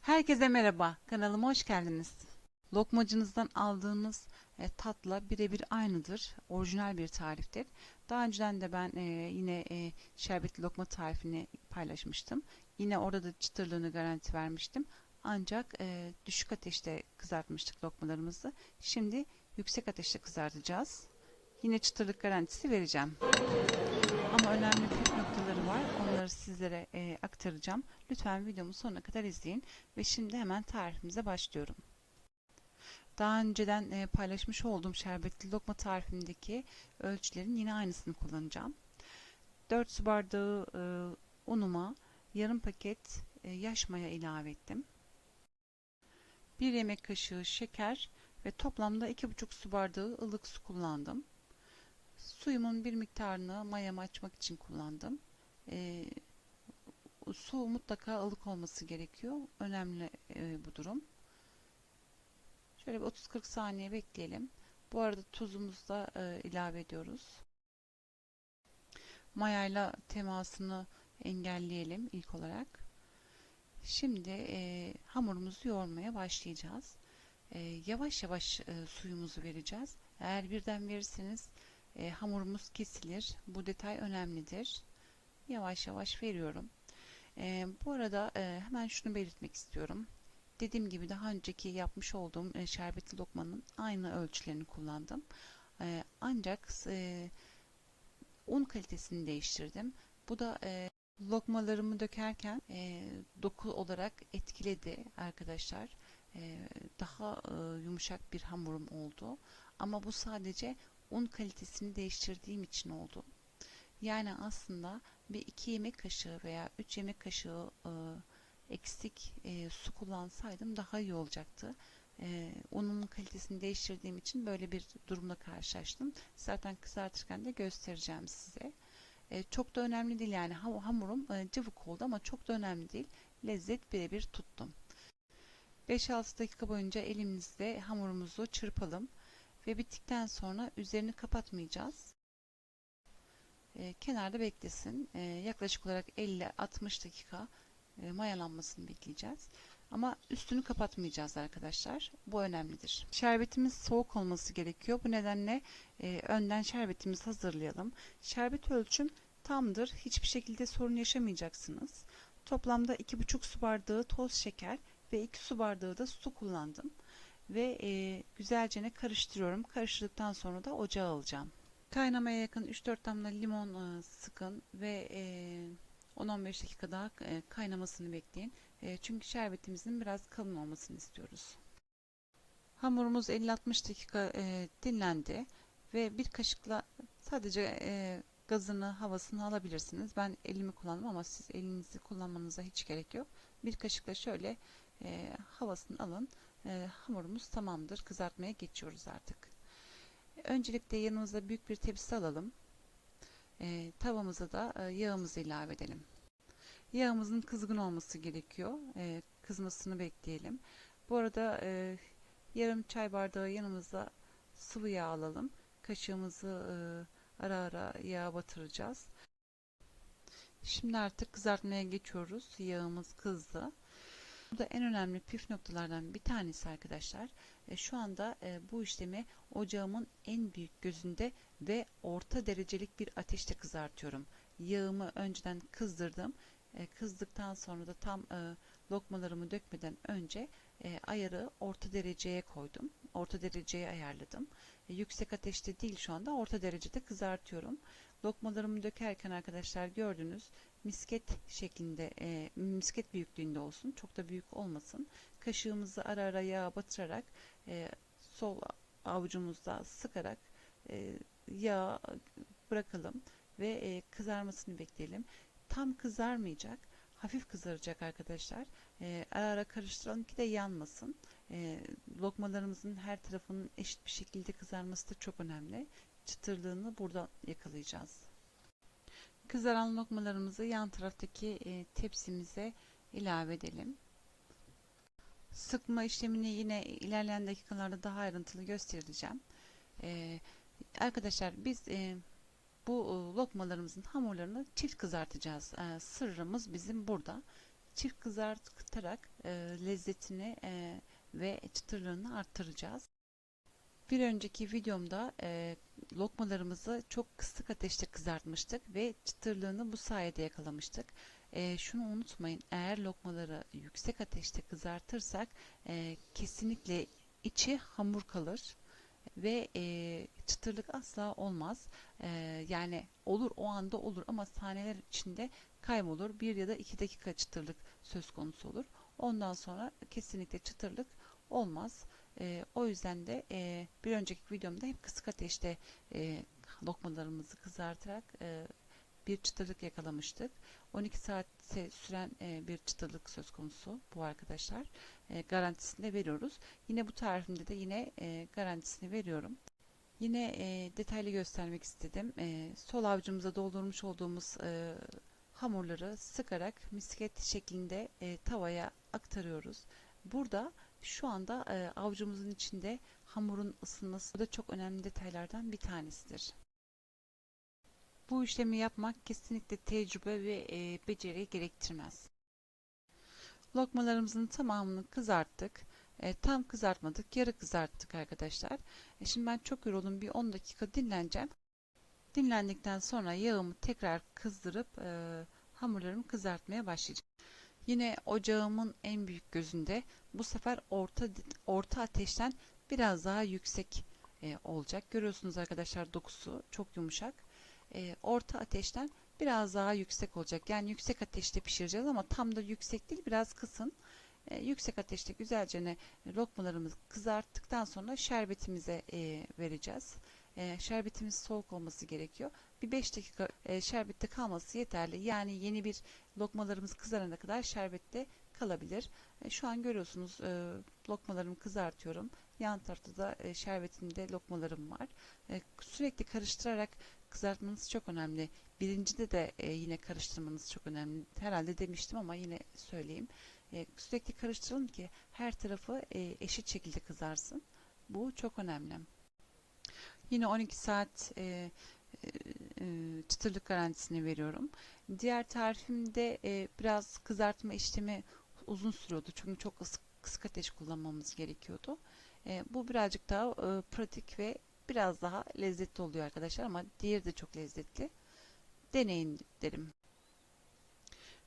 Herkese merhaba, kanalıma hoş geldiniz. Lokmacınızdan aldığınız e, tatla birebir aynıdır. Orijinal bir tariftir. Daha önceden de ben e, yine e, şerbetli lokma tarifini paylaşmıştım. Yine orada da çıtırlığını garanti vermiştim. Ancak e, düşük ateşte kızartmıştık lokmalarımızı. Şimdi yüksek ateşte kızartacağız. Yine çıtırlık garantisi vereceğim. Ama önemli püf noktaları var. Onları sizlere e, aktaracağım. Lütfen videomu sonuna kadar izleyin. Ve şimdi hemen tarifimize başlıyorum. Daha önceden e, paylaşmış olduğum şerbetli lokma tarifimdeki ölçülerin yine aynısını kullanacağım. 4 su bardağı e, unuma yarım paket e, yaş maya ilave ettim. 1 yemek kaşığı şeker ve toplamda 2,5 su bardağı ılık su kullandım. Suyumun bir miktarını mayamı açmak için kullandım. E, su mutlaka ılık olması gerekiyor. Önemli e, bu durum. Şöyle bir 30-40 saniye bekleyelim. Bu arada tuzumuzu da e, ilave ediyoruz. Mayayla temasını engelleyelim ilk olarak. Şimdi e, hamurumuzu yoğurmaya başlayacağız. E, yavaş yavaş e, suyumuzu vereceğiz. Eğer birden verirseniz e, hamurumuz kesilir. Bu detay önemlidir. Yavaş yavaş veriyorum. E, bu arada e, hemen şunu belirtmek istiyorum. Dediğim gibi daha önceki yapmış olduğum e, şerbetli lokmanın aynı ölçülerini kullandım. E, ancak e, un kalitesini değiştirdim. Bu da e, lokmalarımı dökerken e, doku olarak etkiledi arkadaşlar. E, daha e, yumuşak bir hamurum oldu. Ama bu sadece un kalitesini değiştirdiğim için oldu. Yani aslında bir iki yemek kaşığı veya üç yemek kaşığı e, eksik e, su kullansaydım daha iyi olacaktı. E, unun kalitesini değiştirdiğim için böyle bir durumla karşılaştım. Zaten kızartırken de göstereceğim size. E, çok da önemli değil yani hamurum e, cıvık oldu ama çok da önemli değil. Lezzet birebir tuttum. 5-6 dakika boyunca elimizde hamurumuzu çırpalım ve bittikten sonra üzerini kapatmayacağız. E, kenarda beklesin. E, yaklaşık olarak 50-60 dakika e, mayalanmasını bekleyeceğiz. Ama üstünü kapatmayacağız arkadaşlar. Bu önemlidir. Şerbetimiz soğuk olması gerekiyor. Bu nedenle e, önden şerbetimizi hazırlayalım. Şerbet ölçüm tamdır. Hiçbir şekilde sorun yaşamayacaksınız. Toplamda 2,5 su bardağı toz şeker ve 2 su bardağı da su kullandım. Ve e, güzelce karıştırıyorum. Karıştırdıktan sonra da ocağa alacağım. Kaynamaya yakın 3-4 damla limon e, sıkın ve e, 10-15 dakika daha e, kaynamasını bekleyin. E, çünkü şerbetimizin biraz kalın olmasını istiyoruz. Hamurumuz 50-60 dakika e, dinlendi ve bir kaşıkla sadece gazını, havasını alabilirsiniz. Ben elimi kullandım ama siz elinizi kullanmanıza hiç gerek yok. Bir kaşıkla şöyle havasını alın. Hamurumuz tamamdır. Kızartmaya geçiyoruz artık. Öncelikle yanımıza büyük bir tepsi alalım. E, tavamıza da e, yağımızı ilave edelim. Yağımızın kızgın olması gerekiyor. E, kızmasını bekleyelim. Bu arada e, yarım çay bardağı yanımıza sıvı yağ alalım. Kaşığımızı e, ara ara yağa batıracağız. Şimdi artık kızartmaya geçiyoruz. Yağımız kızdı. Burada en önemli püf noktalardan bir tanesi arkadaşlar. E, şu anda e, bu işlemi ocağımın en büyük gözünde ve orta derecelik bir ateşte kızartıyorum. Yağımı önceden kızdırdım. E, kızdıktan sonra da tam lokmalarımı dökmeden önce ayarı orta dereceye koydum. Orta dereceye ayarladım. Yüksek ateşte değil şu anda orta derecede kızartıyorum. Lokmalarımı dökerken arkadaşlar gördünüz misket şeklinde e, misket büyüklüğünde olsun. Çok da büyük olmasın. Kaşığımızı ara ara yağa batırarak e, sol avucumuzda sıkarak e, yağ bırakalım ve e, kızarmasını bekleyelim. Tam kızarmayacak. Hafif kızaracak arkadaşlar. E, ara ara karıştıralım ki de yanmasın. E, lokmalarımızın her tarafının eşit bir şekilde kızarması da çok önemli. Çıtırlığını burada yakalayacağız. Kızaran lokmalarımızı yan taraftaki e, tepsimize ilave edelim. Sıkma işlemini yine ilerleyen dakikalarda daha ayrıntılı göstereceğim. Ee, arkadaşlar biz e, bu e, lokmalarımızın hamurlarını çift kızartacağız. Ee, sırrımız bizim burada. çift kızartarak e, lezzetini e, ve çıtırlığını arttıracağız. Bir önceki videomda e, lokmalarımızı çok kısık ateşte kızartmıştık ve çıtırlığını bu sayede yakalamıştık. E, şunu unutmayın eğer lokmaları yüksek ateşte kızartırsak e, kesinlikle içi hamur kalır ve e, çıtırlık asla olmaz. E, yani olur o anda olur ama saniyeler içinde kaybolur. Bir ya da iki dakika çıtırlık söz konusu olur. Ondan sonra kesinlikle çıtırlık olmaz. E, o yüzden de e, bir önceki videomda hep kısık ateşte e, lokmalarımızı kızartarak e, bir çıtırlık yakalamıştık. 12 saat süren e, bir çıtırlık söz konusu bu arkadaşlar. E, garantisini de veriyoruz. Yine bu tarifimde de yine e, garantisini veriyorum. Yine e, detaylı göstermek istedim. E, sol avucumuza doldurmuş olduğumuz e, hamurları sıkarak misket şeklinde e, tavaya aktarıyoruz. Burada şu anda e, avucumuzun içinde hamurun ısınması da çok önemli detaylardan bir tanesidir. Bu işlemi yapmak kesinlikle tecrübe ve e, beceri gerektirmez. Lokmalarımızın tamamını kızarttık. E, tam kızartmadık, yarı kızarttık arkadaşlar. E, şimdi ben çok yoruldum. Bir 10 dakika dinleneceğim. Dinlendikten sonra yağımı tekrar kızdırıp e, hamurlarımı kızartmaya başlayacağım. Yine ocağımın en büyük gözünde bu sefer orta orta ateşten biraz daha yüksek e, olacak. Görüyorsunuz arkadaşlar dokusu çok yumuşak. E, orta ateşten biraz daha yüksek olacak. Yani yüksek ateşte pişireceğiz ama tam da yüksek değil biraz kısın. E, yüksek ateşte güzelce lokmalarımızı kızarttıktan sonra şerbetimize e, vereceğiz. E, şerbetimiz soğuk olması gerekiyor. Bir 5 dakika e, şerbette kalması yeterli. Yani yeni bir lokmalarımız kızarana kadar şerbette kalabilir. E, şu an görüyorsunuz e, lokmalarımı kızartıyorum. Yan tarafta da e, şerbetimde lokmalarım var. E, sürekli karıştırarak kızartmanız çok önemli. Birincide de e, yine karıştırmanız çok önemli. Herhalde demiştim ama yine söyleyeyim. E, sürekli karıştırın ki her tarafı e, eşit şekilde kızarsın. Bu çok önemli. Yine 12 saat e, e, çıtırlık garantisini veriyorum. Diğer tarifimde e, biraz kızartma işlemi uzun sürüyordu. Çünkü çok kısık ateş kullanmamız gerekiyordu. E, bu birazcık daha e, pratik ve biraz daha lezzetli oluyor arkadaşlar ama diğeri de çok lezzetli. Deneyin derim.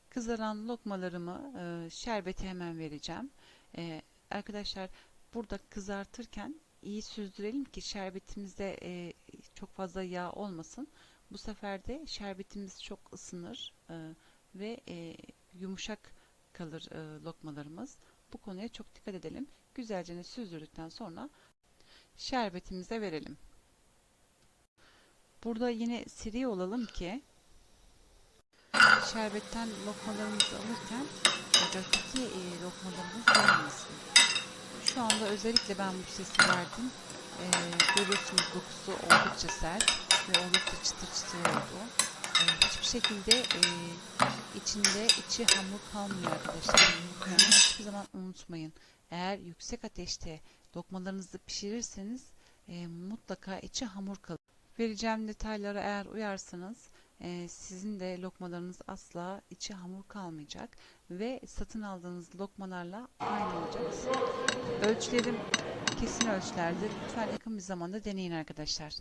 Kızaran lokmalarımı e, şerbeti hemen vereceğim. E, arkadaşlar burada kızartırken iyi süzdürelim ki şerbetimizde e, çok fazla yağ olmasın. Bu sefer de şerbetimiz çok ısınır e, ve e, yumuşak kalır e, lokmalarımız. Bu konuya çok dikkat edelim. Güzelce süzdürdükten sonra şerbetimize verelim. Burada yine seri olalım ki şerbetten lokmalarımızı alırken ocaktaki e, lokmalarımız yanmasın. Şu anda özellikle ben bu sesi verdim. E, görüyorsunuz dokusu oldukça sert ve oldukça çıtır çıtır oldu. E, hiçbir şekilde e, içinde içi hamur kalmıyor arkadaşlar. Yani hiçbir zaman unutmayın. Eğer yüksek ateşte lokmalarınızı pişirirseniz e, mutlaka içi hamur kalır. Vereceğim detaylara eğer uyarsanız e, sizin de lokmalarınız asla içi hamur kalmayacak ve satın aldığınız lokmalarla aynı olacak. Ölçülerim kesin ölçülerdir. Lütfen yakın bir zamanda deneyin arkadaşlar.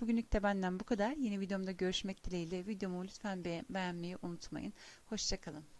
Bugünlük de benden bu kadar. Yeni videomda görüşmek dileğiyle. Videomu lütfen beğenmeyi unutmayın. Hoşçakalın.